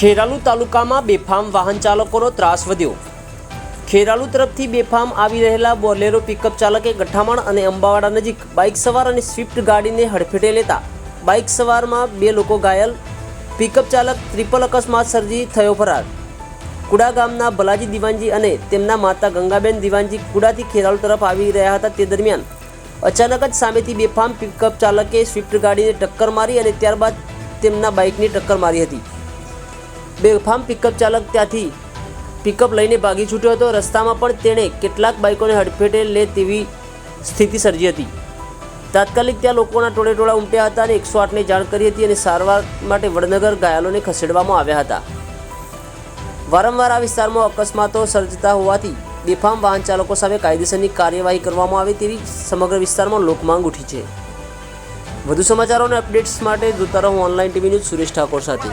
ખેરાલુ તાલુકામાં બેફામ વાહન ચાલકોનો ત્રાસ વધ્યો. ખેરાલુ તરફથી બેફામ આવી રહેલા બોલેરો પિકઅપ ચાલકે ગઠામણ અને અંબાવાડા નજીક બાઇક સવાર અને સ્વિફ્ટ ગાડીને હડફેટે લેતા બાઇક સવારમાં બે લોકો ઘાયલ. પિકઅપ ચાલક ટ્રિપલ અકસ્માત સર્જી થયો ફરાર. કુડા ગામના ભલાજી દિવાનજી અને તેમના માતા ગંગાબેન દિવાનજી કુડાથી ખેરાલુ તરફ આવી રહ્યા હતા તે દરમિયાન અચાનક જ સામેથી બેફામ પિકઅપ ચાલકે સ્વિફ્ટ ગાડીને ટક્કર મારી અને ત્યારબાદ તેમના બાઇકની ટક્કર મારી હતી. બેફામ પિકઅપ ચાલક ત્યાંથી પિકઅપ લઈને ભાગી છૂટ્યો હતો. રસ્તામાં પણ તેણે કેટલાક બાઇકોને હડફેટે લે તેવી સ્થિતિ સર્જી હતી. તાત્કાલિક ત્યાં લોકોના ટોળે ટોળા ઉમટ્યા હતા અને એકસો આઠને જાણ કરી હતી અને સારવાર માટે વડનગર ઘાયલોને ખસેડવામાં આવ્યા હતા. વારંવાર આ વિસ્તારમાં અકસ્માતો સર્જતા હોવાથી બેફામ વાહન ચાલકો સામે કાયદેસરની કાર્યવાહી કરવામાં આવે તેવી સમગ્ર વિસ્તારમાં લોકમાંગ ઉઠી છે. વધુ સમાચારો અને અપડેટ્સ માટે જોતા રહો online TV news Suresh Thakor સાથે.